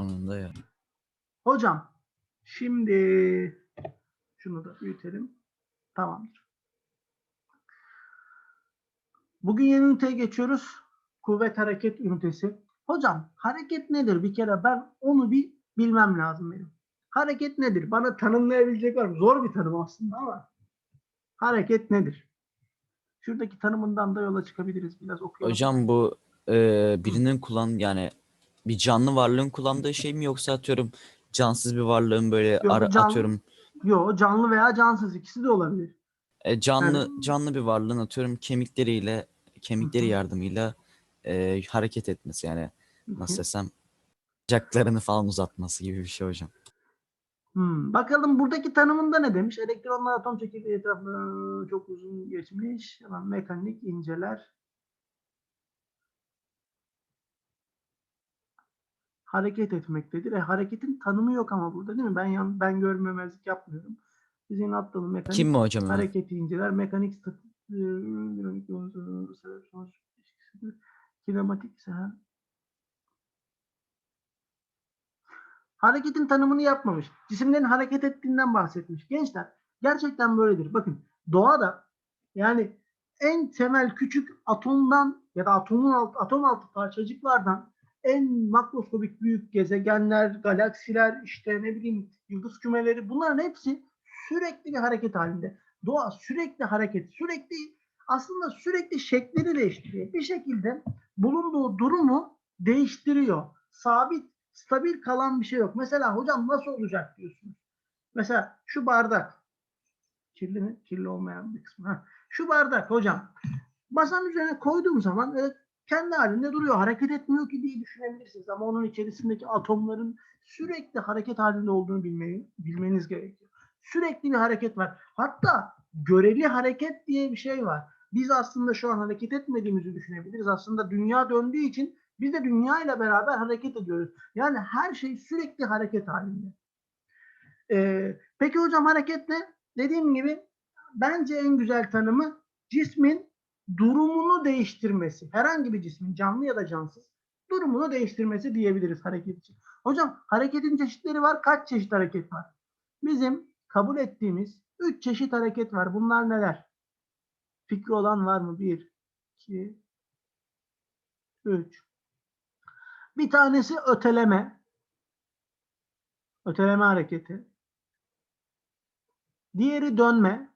Sonunda ya. Hocam şimdi şunu da büyütelim. Tamamdır. Bugün yeni üniteye geçiyoruz. Kuvvet hareket ünitesi. Hocam hareket nedir? Bir kere ben onu bir bilmem lazım benim. Hareket nedir? Bana tanımlayabilecek var mı? Zor bir tanım aslında ama hareket nedir? Şuradaki tanımından da yola çıkabiliriz. Biraz okuyalım. Hocam bu e, birinin kullan yani bir canlı varlığın kullandığı şey mi yoksa atıyorum cansız bir varlığın böyle ara, canlı- atıyorum Yo, canlı veya cansız ikisi de olabilir. e, canlı canlı bir varlığın atıyorum kemikleriyle kemikleri yardımıyla e, hareket etmesi yani Hı hı. nasıl desem bacaklarını falan uzatması gibi bir şey hocam. Hmm, Bakalım buradaki tanımında ne demiş? Elektronlar atom çekirdeği etrafında çok uzun geçmiş. Hemen mekanik inceler. Hareket etmektedir. E, hareketin tanımı yok ama burada değil mi? Ben yan, ben görmemezlik yapmıyorum. Biz yine atladım. Mekanik Kim mi hocam? hareketi inceler. Mekanik statik ilişkisidir. Kinematik. Hareketin tanımını yapmamış. Cisimlerin hareket ettiğinden bahsetmiş. Gençler gerçekten böyledir. Bakın doğada yani en temel küçük atomdan ya da atomun alt, atom altı parçacıklardan en makroskobik büyük gezegenler, galaksiler, işte ne bileyim yıldız kümeleri bunların hepsi sürekli bir hareket halinde. Doğa sürekli hareket, sürekli aslında sürekli şeklini değiştiriyor. Bir şekilde bulunduğu durumu değiştiriyor. Sabit, stabil kalan bir şey yok. Mesela hocam nasıl olacak diyorsunuz. Mesela şu bardak. Kirli mi? Kirli olmayan bir kısmı. Ha. Şu bardak hocam. Masanın üzerine koyduğum zaman öyle kendi halinde duruyor. Hareket etmiyor ki diye düşünebilirsiniz. Ama onun içerisindeki atomların sürekli hareket halinde olduğunu bilmeyi, bilmeniz gerekiyor. Sürekli bir hareket var. Hatta göreli hareket diye bir şey var. Biz aslında şu an hareket etmediğimizi düşünebiliriz. Aslında dünya döndüğü için biz de dünya ile beraber hareket ediyoruz. Yani her şey sürekli hareket halinde. Ee, peki hocam hareket ne? Dediğim gibi bence en güzel tanımı cismin durumunu değiştirmesi. Herhangi bir cismin canlı ya da cansız durumunu değiştirmesi diyebiliriz hareket için. Hocam hareketin çeşitleri var. Kaç çeşit hareket var? Bizim kabul ettiğimiz üç çeşit hareket var. Bunlar neler? Fikri olan var mı? Bir, iki, üç. Bir tanesi öteleme. Öteleme hareketi. Diğeri dönme.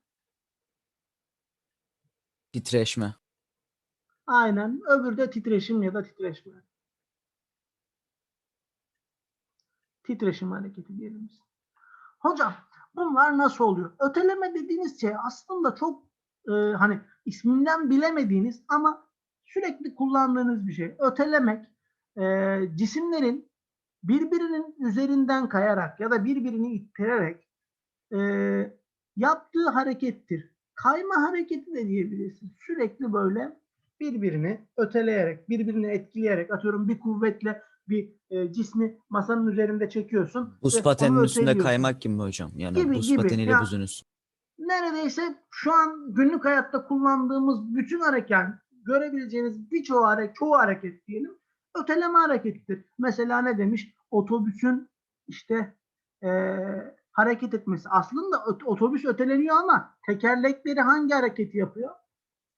Titreşme. Aynen. Öbürü de titreşim ya da titreşme. Titreşim hareketi diyelim. Hocam bunlar nasıl oluyor? Öteleme dediğiniz şey aslında çok e, hani isminden bilemediğiniz ama sürekli kullandığınız bir şey. Ötelemek e, cisimlerin birbirinin üzerinden kayarak ya da birbirini ittirerek e, yaptığı harekettir. Kayma hareketi de diyebilirsin. Sürekli böyle birbirini öteleyerek, birbirini etkileyerek atıyorum bir kuvvetle bir e, cismi masanın üzerinde çekiyorsun. Buz onu üstünde kaymak gibi mi hocam? Yani Gibi, buz gibi. pateniyle Ya- buzun üstü. neredeyse şu an günlük hayatta kullandığımız bütün hareket yani görebileceğiniz birçoğu hareket, çoğu hareket diyelim öteleme hareketidir. Mesela ne demiş? Otobüsün işte eee, hareket etmesi. Aslında ot- otobüs öteleniyor ama tekerlekleri hangi hareketi yapıyor?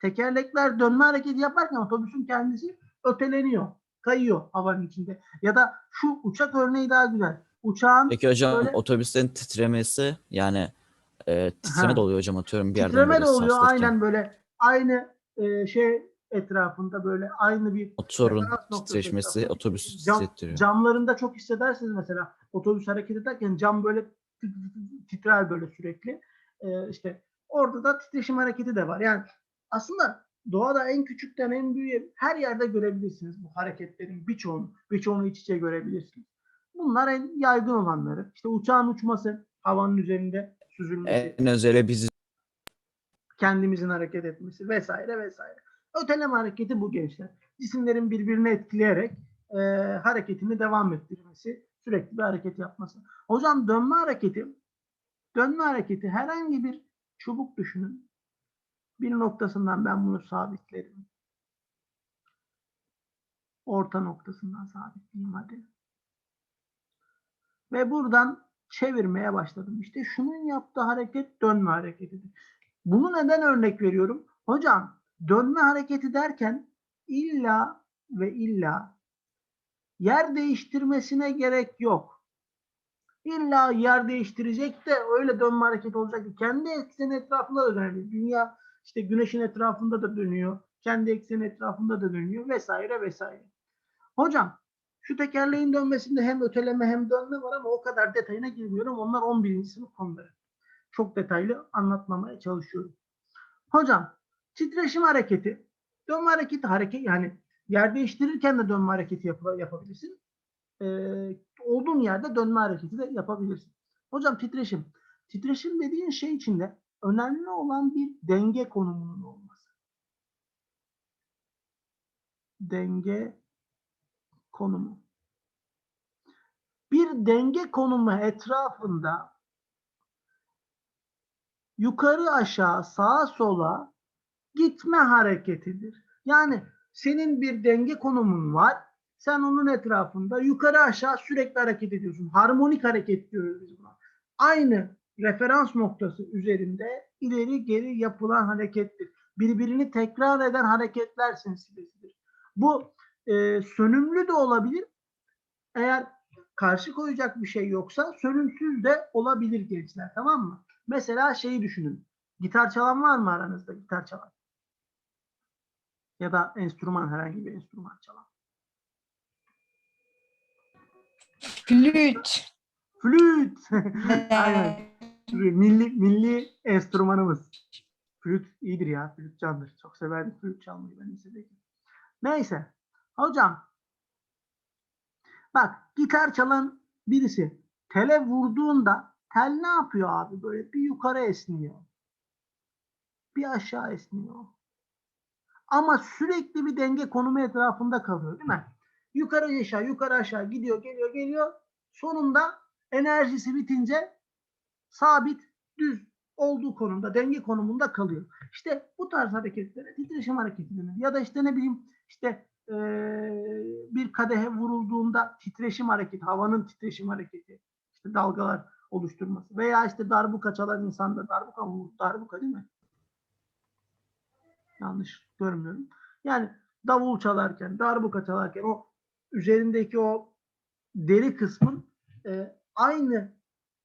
Tekerlekler dönme hareketi yaparken otobüsün kendisi öteleniyor. Kayıyor havanın içinde. Ya da şu uçak örneği daha güzel. Uçağın Peki hocam böyle- otobüslerin titremesi yani e, titreme Ha. de oluyor hocam atıyorum bir yerden Titreme de oluyor sarsılırken. aynen böyle aynı e, şey etrafında böyle aynı bir Motorun titreşmesi etrafında otobüs cam- hissettiriyor. camlarında çok hissedersiniz mesela otobüs hareket ederken cam böyle titrer böyle sürekli. E, işte orada da titreşim hareketi de var. Yani aslında doğada en küçükten en büyüğe her yerde görebilirsiniz bu hareketlerin birçoğunu. Birçoğunu iç içe görebilirsiniz. Bunlar en yaygın olanları. İşte uçağın uçması, havanın üzerinde süzülmesi En özele bizi kendimizin hareket etmesi vesaire vesaire. Öteleme hareketi bu gençler. Cisimlerin birbirini etkileyerek e, hareketini devam ettirmesi, sürekli bir hareket yapması. Hocam dönme hareketi, dönme hareketi herhangi bir çubuk düşünün. Bir noktasından ben bunu sabitlerim. Orta noktasından sabitleyeyim hadi. Ve buradan çevirmeye başladım. İşte şunun yaptığı hareket dönme hareketidir. Bunu neden örnek veriyorum? Hocam dönme hareketi derken illa ve illa yer değiştirmesine gerek yok. İlla yer değiştirecek de öyle dönme hareketi olacak. ki Kendi ekseni etrafında da dönüyor. Dünya işte güneşin etrafında da dönüyor. Kendi ekseni etrafında da dönüyor vesaire vesaire. Hocam şu tekerleğin dönmesinde hem öteleme hem dönme var ama o kadar detayına girmiyorum. Onlar 11. sınıf konuları. Çok detaylı anlatmamaya çalışıyorum. Hocam titreşim hareketi, dönme hareketi hareket yani yer değiştirirken de dönme hareketi yap- yapabilirsin. Ee, olduğun yerde dönme hareketi de yapabilirsin. Hocam titreşim. Titreşim dediğin şey içinde önemli olan bir denge konumunun olması. Denge konumu. Bir denge konumu etrafında yukarı aşağı sağa sola gitme hareketidir. Yani senin bir denge konumun var. Sen onun etrafında yukarı aşağı sürekli hareket ediyorsun. Harmonik hareket diyoruz biz buna. Aynı referans noktası üzerinde ileri geri yapılan harekettir. Birbirini tekrar eden hareketler silsilesidir. Bu e, sönümlü de olabilir. Eğer karşı koyacak bir şey yoksa sönümsüz de olabilir gençler tamam mı? Mesela şeyi düşünün. Gitar çalan var mı aranızda gitar çalan? Ya da enstrüman herhangi bir enstrüman çalan. Flüt. Flüt. Aynen. Milli milli enstrümanımız. Flüt iyidir ya. Flüt candır. Çok severdim flüt çalmayı ben lisedeyken. Neyse. Hocam. Bak gitar çalan birisi tele vurduğunda tel ne yapıyor abi? Böyle bir yukarı esniyor. Bir aşağı esniyor. Ama sürekli bir denge konumu etrafında kalıyor değil mi? Yukarı aşağı, yukarı aşağı gidiyor, geliyor, geliyor. Sonunda enerjisi bitince sabit, düz olduğu konumda, denge konumunda kalıyor. İşte bu tarz hareketlere titreşim hareketi denir. Ya da işte ne bileyim işte eee, bir kadehe vurulduğunda titreşim hareketi, havanın titreşim hareketi, işte dalgalar oluşturması veya işte darbuka çalan insanda darbuka mı? Darbuka değil mi? Yanlış görmüyorum. Yani davul çalarken, darbuka çalarken o üzerindeki o deri kısmın e, aynı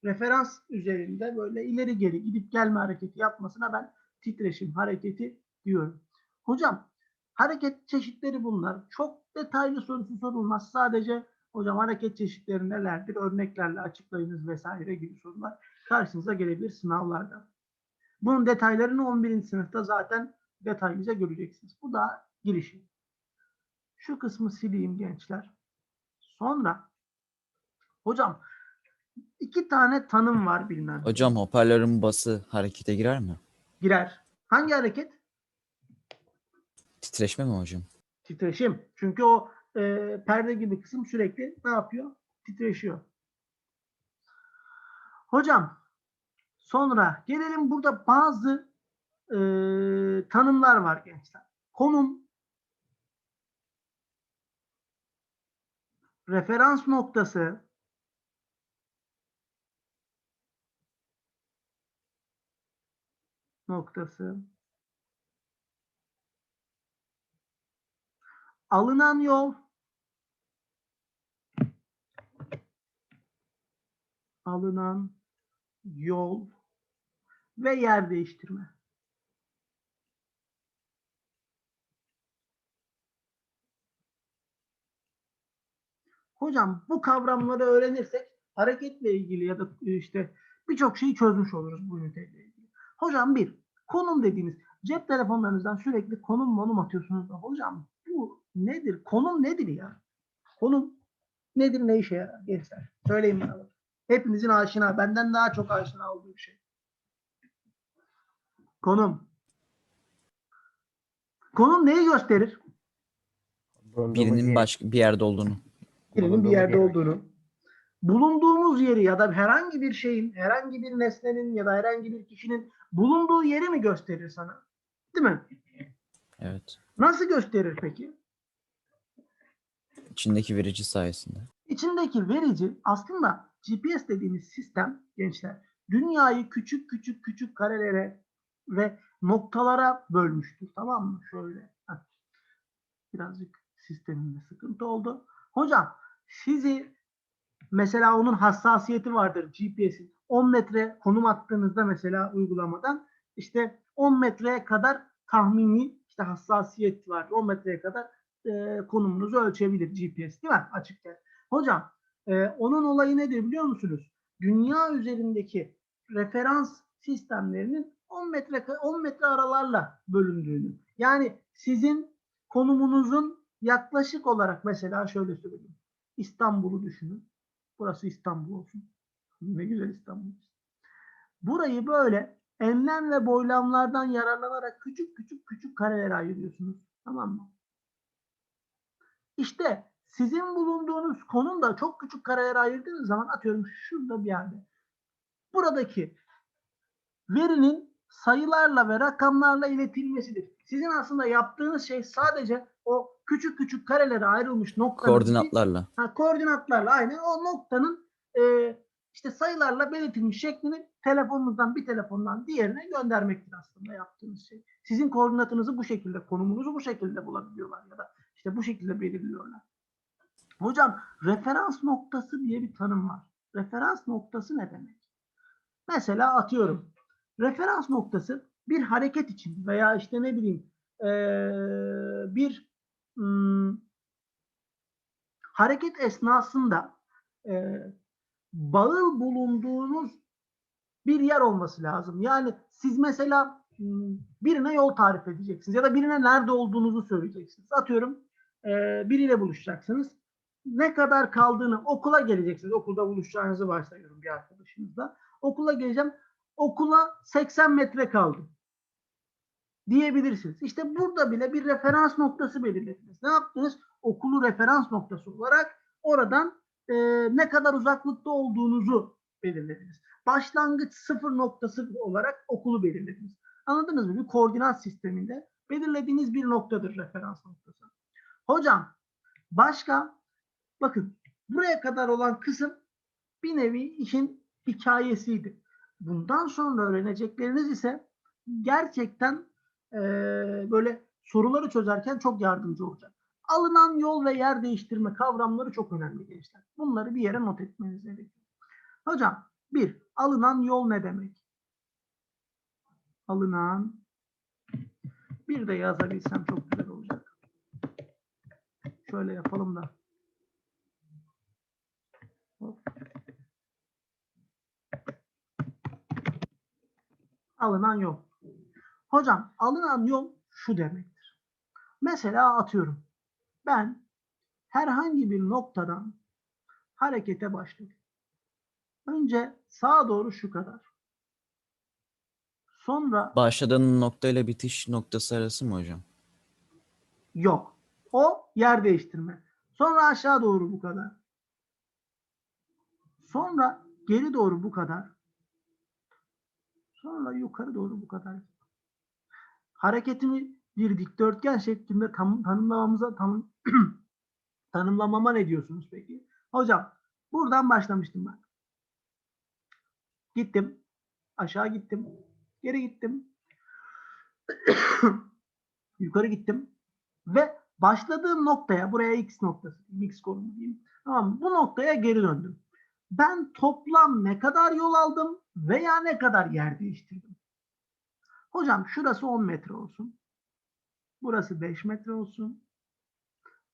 referans üzerinde böyle ileri geri gidip gelme hareketi yapmasına ben titreşim hareketi diyorum. Hocam hareket çeşitleri bunlar. Çok detaylı sorusu sorulmaz. Sadece hocam hareket çeşitleri nelerdir? Örneklerle açıklayınız vesaire gibi sorular karşınıza gelebilir sınavlarda. Bunun detaylarını 11. sınıfta zaten detaylıca göreceksiniz. Bu da girişi. Şu kısmı sileyim gençler. Sonra hocam iki tane tanım var bilmem. Hocam hoparlörün bası harekete girer mi? Girer. Hangi hareket? Titreşme mi hocam? Titreşim. Çünkü o e, perde gibi kısım sürekli ne yapıyor? Titreşiyor. Hocam sonra gelelim burada bazı e, tanımlar var gençler. Konum, referans noktası, noktası, alınan yol, alınan yol ve yer değiştirme. Hocam bu kavramları öğrenirsek hareketle ilgili ya da işte birçok şeyi çözmüş oluruz bu üniteyle ilgili. Hocam bir, konum dediğiniz cep telefonlarınızdan sürekli konum monum atıyorsunuz da hocam bu nedir? Konum nedir ya? Konum nedir? Ne işe yarar gençler? Söyleyin bana. Hepinizin aşina, benden daha çok aşina olduğu bir şey. Konum. Konum neyi gösterir? Birinin başka bir yerde olduğunu. Birinin bir yerde olduğunu, bulunduğumuz yeri ya da herhangi bir şeyin, herhangi bir nesnenin ya da herhangi bir kişinin bulunduğu yeri mi gösterir sana? Değil mi? Evet. Nasıl gösterir peki? İçindeki verici sayesinde. İçindeki verici aslında GPS dediğimiz sistem gençler dünyayı küçük küçük küçük karelere ve noktalara bölmüştür. Tamam mı? Şöyle. Heh. Birazcık sisteminde sıkıntı oldu. Hocam sizi mesela onun hassasiyeti vardır GPS'in. 10 metre konum attığınızda mesela uygulamadan işte 10 metreye kadar tahmini işte hassasiyet var. 10 metreye kadar e, konumunuzu ölçebilir GPS değil mi? Açıkça. Hocam e, onun olayı nedir biliyor musunuz? Dünya üzerindeki referans sistemlerinin 10 metre 10 metre aralarla bölündüğünü. Yani sizin konumunuzun yaklaşık olarak mesela şöyle söyleyeyim. İstanbul'u düşünün. Burası İstanbul olsun. Ne güzel İstanbul. Burayı böyle enlem ve boylamlardan yararlanarak küçük küçük küçük karelere ayırıyorsunuz. Tamam mı? İşte sizin bulunduğunuz konum da çok küçük karelere ayırdığınız zaman atıyorum şurada bir yerde. Buradaki verinin sayılarla ve rakamlarla iletilmesidir. Sizin aslında yaptığınız şey sadece o küçük küçük karelere ayrılmış noktanın Koordinatlarla. Ha, koordinatlarla aynen o noktanın e, işte sayılarla belirtilmiş şeklini telefonunuzdan bir telefondan diğerine göndermektir aslında yaptığınız şey. Sizin koordinatınızı bu şekilde, konumunuzu bu şekilde bulabiliyorlar ya da işte bu şekilde belirliyorlar. Hocam referans noktası diye bir tanım var. Referans noktası ne demek? Mesela atıyorum. Referans noktası bir hareket için veya işte ne bileyim eee, bir hmm, hareket esnasında e, bağıl bulunduğunuz bir yer olması lazım. Yani siz mesela m, birine yol tarif edeceksiniz ya da birine nerede olduğunuzu söyleyeceksiniz. Atıyorum e, biriyle buluşacaksınız. Ne kadar kaldığını okula geleceksiniz. Okulda buluşacağınızı varsayıyorum bir arkadaşınızla. Okula geleceğim. Okula 80 metre kaldı diyebilirsiniz. İşte burada bile bir referans noktası belirlediniz. Ne yaptınız? Okulu referans noktası olarak oradan e, ne kadar uzaklıkta olduğunuzu belirlediniz. Başlangıç sıfır noktası olarak okulu belirlediniz. Anladınız mı? Bir koordinat sisteminde belirlediğiniz bir noktadır referans noktası. Hocam başka bakın buraya kadar olan kısım bir nevi işin hikayesiydi. Bundan sonra öğrenecekleriniz ise gerçekten e, böyle soruları çözerken çok yardımcı olacak. Alınan yol ve yer değiştirme kavramları çok önemli gençler. Bunları bir yere not etmeniz gerekiyor. Hocam bir, alınan yol ne demek? Alınan bir de yazabilsem çok güzel olacak. Şöyle yapalım da. Hop. Alınan yol. Hocam alınan yol şu demektir. Mesela atıyorum. Ben herhangi bir noktadan harekete başladım. Önce sağa doğru şu kadar. Sonra Başladığın noktayla bitiş noktası arası mı hocam? yok. O yer değiştirme. Sonra aşağı doğru bu kadar. Sonra geri doğru bu kadar. Sonra yukarı doğru bu kadar. Hareketimi bir dikdörtgen şeklinde tam, tanımlamamıza tam, tanımlamama ne diyorsunuz peki? Hocam buradan başlamıştım ben. Gittim. Aşağı gittim. Geri gittim. Yukarı gittim. Ve başladığım noktaya buraya x noktası, x konumu diyeyim. Tamam? Bu noktaya geri döndüm. Ben toplam ne kadar yol aldım veya ne kadar yer değiştirdim? Hocam şurası 10 metre olsun. Burası 5 metre olsun.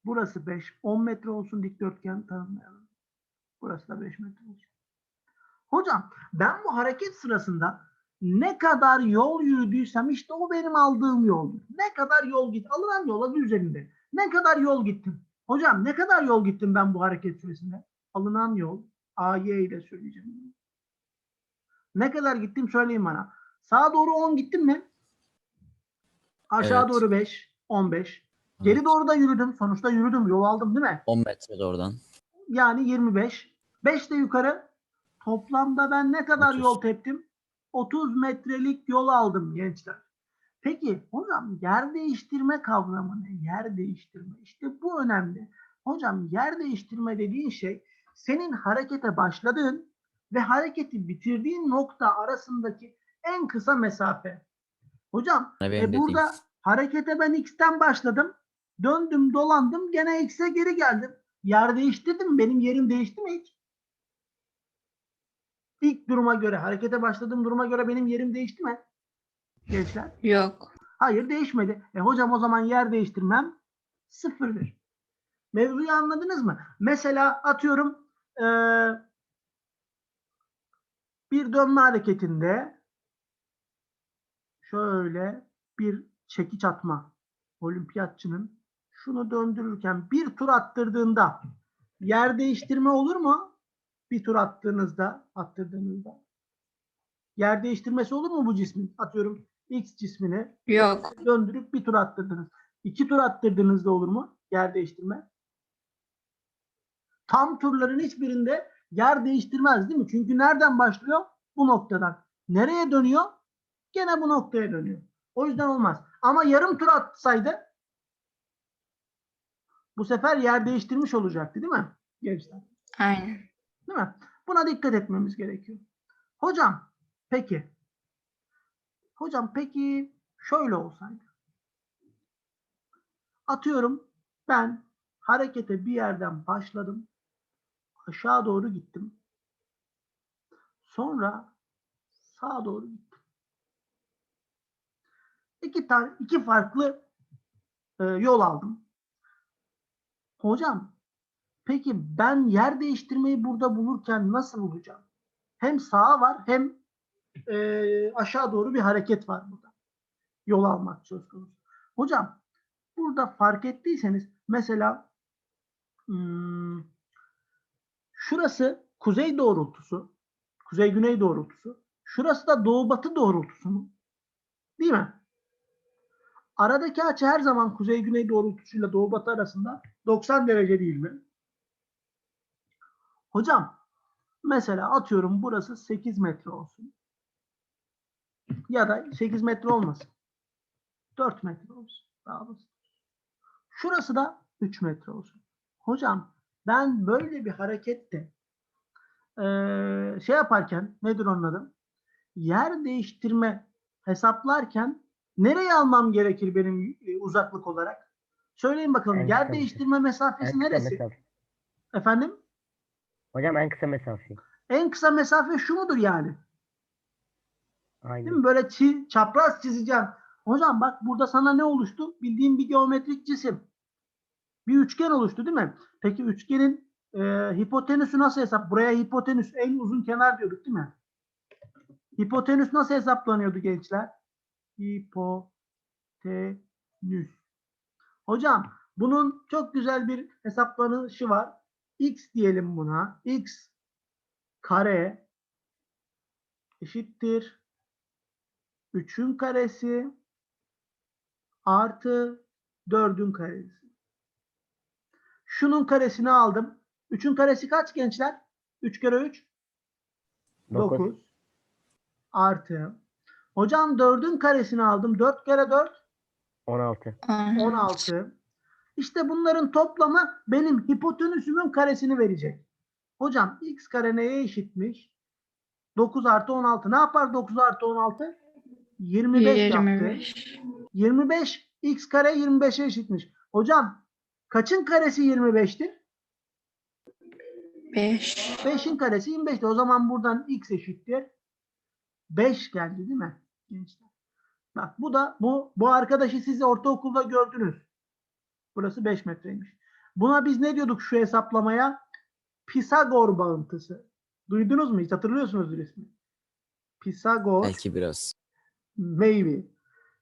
Burası 5, 10 metre olsun dikdörtgen tanımlayalım. Burası da 5 metre olsun. Hocam ben bu hareket sırasında ne kadar yol yürüdüysem işte o benim aldığım yoldur. Ne kadar yol git, alınan yol adı üzerinde. Ne kadar yol gittim? Hocam ne kadar yol gittim ben bu hareket süresinde? Alınan yol AY ile söyleyeceğim. Ne kadar gittim söyleyin bana. Sağa doğru 10 gittim mi? Aşağı Evet. doğru 5, 15. Geri Evet. doğru da yürüdüm. Sonuçta yürüdüm, yol aldım değil mi? 10 metre de oradan. Yani 25. 5 de yukarı. Toplamda ben ne kadar 30. yol teptim? 30 metrelik yol aldım gençler. Peki hocam yer değiştirme kavramı ne? Yer değiştirme. İşte bu önemli. Hocam yer değiştirme dediğin şey senin harekete başladığın ve hareketi bitirdiğin nokta arasındaki en kısa mesafe. Hocam e burada harekete ben x'ten başladım. Döndüm dolandım gene x'e geri geldim. Yer değiştirdim. Benim yerim değişti mi hiç? İlk duruma göre, harekete başladığım duruma göre benim yerim değişti mi? Gençler. Yok. Hayır değişmedi. E hocam o zaman yer değiştirmem sıfırdır. Mevzuyu anladınız mı? Mesela atıyorum eee, bir dönme hareketinde şöyle bir çekiç atma olimpiyatçının şunu döndürürken bir tur attırdığında yer değiştirme olur mu? Bir tur attığınızda, attırdığınızda. Yer değiştirmesi olur mu bu cismin? Atıyorum X cismini Yok. döndürüp bir tur attırdınız. İki tur attırdığınızda olur mu? Yer değiştirme. Tam turların hiçbirinde yer değiştirmez değil mi? Çünkü nereden başlıyor? Bu noktadan. Nereye dönüyor? Gene bu noktaya dönüyor. O yüzden olmaz. Ama yarım tur atsaydı bu sefer yer değiştirmiş olacaktı değil mi? Gençler. Aynen. Değil mi? Buna dikkat etmemiz gerekiyor. Hocam peki. Hocam peki şöyle olsaydı. Atıyorum ben harekete bir yerden başladım. Aşağı doğru gittim. Sonra sağa doğru gittim. İki tane iki farklı e, yol aldım. Hocam Peki ben yer değiştirmeyi burada bulurken nasıl bulacağım? Hem sağa var hem e, aşağı doğru bir hareket var burada. Yol almak söz konusu. Hocam burada fark ettiyseniz mesela hmm, şurası kuzey doğrultusu, kuzey güney doğrultusu. Şurası da doğu batı doğrultusu mu? Değil mi? Aradaki açı her zaman kuzey güney doğrultusuyla doğu batı arasında 90 derece değil mi? Hocam mesela atıyorum burası 8 metre olsun. Ya da 8 metre olmasın. 4 metre olsun. Daha basit. Şurası da 3 metre olsun. Hocam ben böyle bir harekette eee, şey yaparken nedir onun adı? Yer değiştirme hesaplarken nereye almam gerekir benim e, uzaklık olarak? Söyleyin bakalım. En yer kısa değiştirme mesafesi En neresi? mesafe. Efendim? Hocam en kısa mesafe. En kısa mesafe şu mudur yani? Değil Aynen. mi? Böyle çi- çapraz çizeceğim. Hocam bak burada sana ne oluştu? Bildiğin bir geometrik cisim. Bir üçgen oluştu değil mi? Peki üçgenin e, hipotenüsü nasıl hesap? Buraya hipotenüs en uzun kenar diyorduk değil mi? Hipotenüs nasıl hesaplanıyordu gençler? Hipotenüs. Hocam bunun çok güzel bir hesaplanışı var. X diyelim buna. X kare eşittir 3'ün karesi artı 4'ün karesi. Şunun karesini aldım. 3'ün karesi kaç gençler? 3 kere 3 Dokuz. 9 artı. Hocam 4'ün karesini aldım. 4 kere 4 16. 16. İşte bunların toplamı benim hipotenüsümün karesini verecek. Hocam x kare neye eşitmiş? 9 artı 16. Ne yapar 9 artı 16? 25, yaptı. 25. 25 x kare 25'e eşitmiş. Hocam kaçın karesi 25'tir? 5. 5'in karesi 25'ti. O zaman buradan x eşittir. 5 geldi değil mi? Gençler. Bak bu da bu bu arkadaşı siz ortaokulda gördünüz. Burası 5 metreymiş. Buna biz ne diyorduk şu hesaplamaya? Pisagor bağıntısı. Duydunuz mu? Hiç hatırlıyorsunuz ismi. Pisagor Belki biraz. maybe.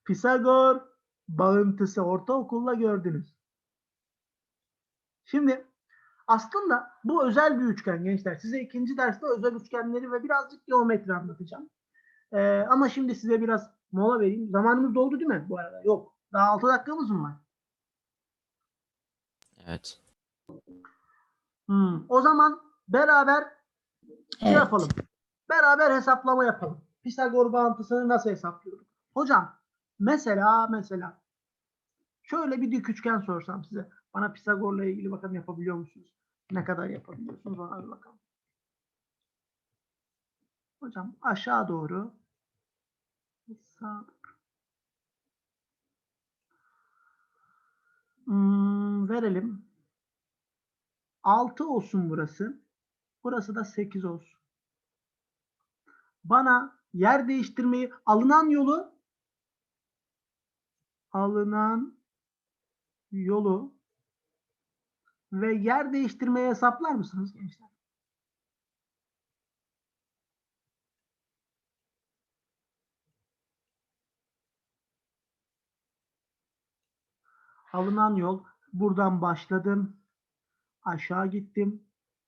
Pisagor bağıntısı ortaokulda gördünüz. Şimdi aslında bu özel bir üçgen gençler. Size ikinci derste özel üçgenleri ve birazcık geometri anlatacağım. Ee, ama şimdi size biraz mola vereyim. Zamanımız doldu değil mi bu arada? Yok. Daha 6 dakikamız mı var? Evet. Hmm. O zaman beraber şey Evet. yapalım. Beraber hesaplama yapalım. Pisagor bağıntısını nasıl hesaplıyoruz? Hocam mesela mesela şöyle bir dik üçgen sorsam size. Bana Pisagor'la ilgili bakalım yapabiliyor musunuz? Ne kadar yapabiliyorsunuz ona bir bakalım. Hocam aşağı doğru Hmm, verelim. 6 olsun burası. Burası da 8 olsun. Bana yer değiştirmeyi alınan yolu alınan yolu ve yer değiştirmeyi hesaplar mısınız gençler? Alınan yol buradan başladım. Aşağı gittim.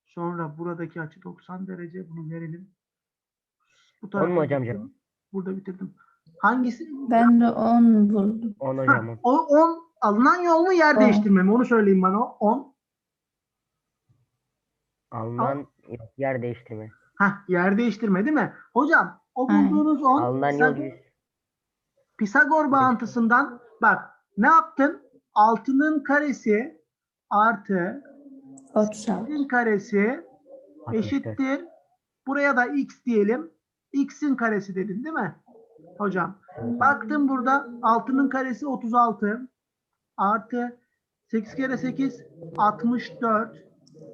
Sonra buradaki açı 90 derece. Bunu verelim. Bu tarafa hocam cevap? Burada bitirdim. Hangisi? Ben de 10 buldum. 10 Ha, hocam. o 10 alınan yol mu yer On. değiştirme mi? Onu söyleyin bana. 10. Alınan yer değiştirme. Heh, yer değiştirme değil mi? Hocam o bulduğunuz 10 Alınan yol Pisagor, 100. Pisagor bağıntısından bak ne yaptın? 6'nın karesi artı 36. 1'in karesi 64. eşittir. Buraya da x diyelim. x'in karesi dedin değil mi? Hocam. Baktım burada 6'nın karesi 36 artı 8 kere 8 64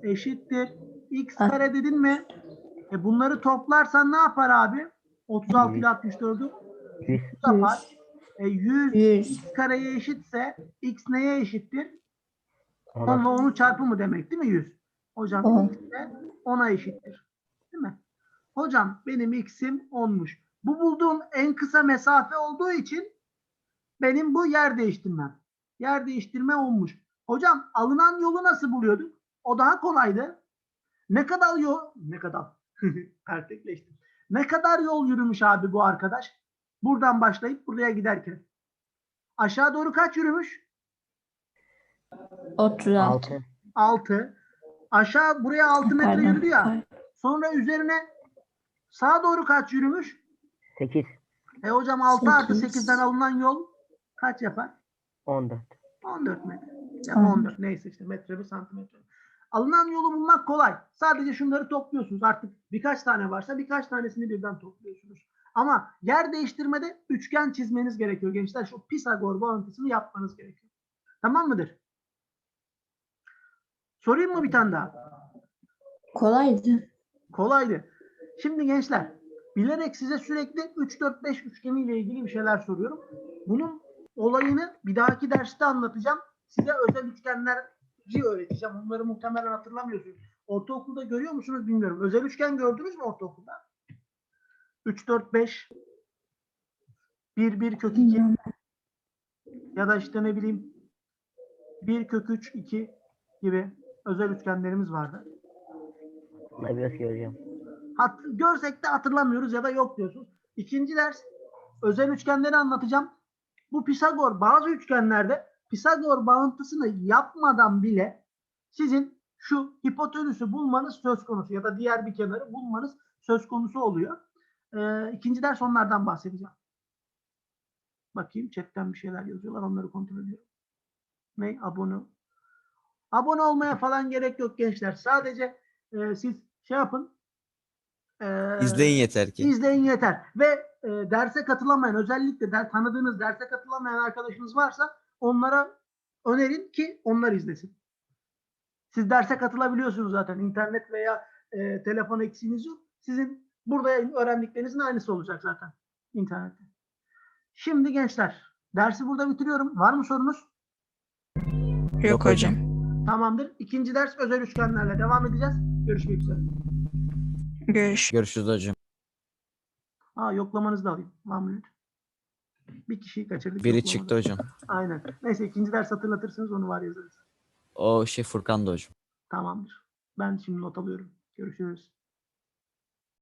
eşittir. x kare dedin mi? E bunları toplarsan ne yapar abi? 36 ile 64'ü 100. yapar. E 100 100. x kareye eşitse x neye eşittir? 10 Ona. ile 10'un çarpımı demek değil mi 100? Hocam On. x de 10'a eşittir. Değil mi? Hocam benim x'im 10'muş. Bu bulduğum en kısa mesafe olduğu için benim bu yer değiştirmem. Yer değiştirme 10'muş. Hocam alınan yolu nasıl buluyorduk? O daha kolaydı. Ne kadar yol ne kadar pertekleştim. Ne kadar yol yürümüş abi bu arkadaş? Buradan başlayıp buraya giderken. Aşağı doğru kaç yürümüş? 36. 6. 6. Aşağı buraya 6 metre yürüdü ya. Sonra üzerine sağa doğru kaç yürümüş? 8. E hocam 6 artı Sekiz. 8'den alınan yol kaç yapar? 14. 14 metre. Ya Tamam. 14 neyse işte metre bir santimetre. Alınan yolu bulmak kolay. Sadece şunları topluyorsunuz. Artık birkaç tane varsa birkaç tanesini birden topluyorsunuz. Ama yer değiştirmede üçgen çizmeniz gerekiyor gençler. Şu Pisagor bağıntısını yapmanız gerekiyor. Tamam mıdır? Sorayım mı bir tane daha? Kolaydı. Kolaydı. Şimdi gençler bilerek size sürekli 3-4-5 üçgeni ile ilgili bir şeyler soruyorum. Bunun olayını bir dahaki derste anlatacağım. Size özel üçgenleri öğreteceğim. Onları muhtemelen hatırlamıyorsunuz. Ortaokulda görüyor musunuz bilmiyorum. Özel üçgen gördünüz mü ortaokulda? 3, 4, 5 1, 1 kök 2 Bilmiyorum. ya da işte ne bileyim 1 kök 3, 2 gibi özel üçgenlerimiz vardı. Biraz göreceğim. Hat, görsek de hatırlamıyoruz ya da yok diyorsunuz. İkinci ders özel üçgenleri anlatacağım. Bu Pisagor bazı üçgenlerde Pisagor bağıntısını yapmadan bile sizin şu hipotenüsü bulmanız söz konusu ya da diğer bir kenarı bulmanız söz konusu oluyor. Ee, ikinci ders onlardan bahsedeceğim. Bakayım chatten bir şeyler yazıyorlar onları kontrol ediyorum. Ne? Abone. Abone olmaya falan gerek yok gençler. Sadece e, siz şey yapın. e, İzleyin yeter ki. İzleyin yeter. Ve e, derse katılamayan özellikle der, tanıdığınız derse katılamayan arkadaşınız varsa onlara önerin ki onlar izlesin. Siz derse katılabiliyorsunuz zaten. İnternet veya e, telefon eksiğiniz yok. Sizin burada öğrendiklerinizin aynısı olacak zaten internette. Şimdi gençler dersi burada bitiriyorum. Var mı sorunuz? Yok hocam. Tamamdır. İkinci ders özel üçgenlerle devam edeceğiz. Görüşmek üzere. Görüş. Görüşürüz hocam. Aa yoklamanızı da alayım. Mahmut. Bir kişiyi kaçırdık. Biri yoklamada. çıktı hocam. Aynen. Neyse ikinci ders hatırlatırsınız onu var yazarız. O şey Furkan da hocam. Tamamdır. Ben şimdi not alıyorum. Görüşürüz.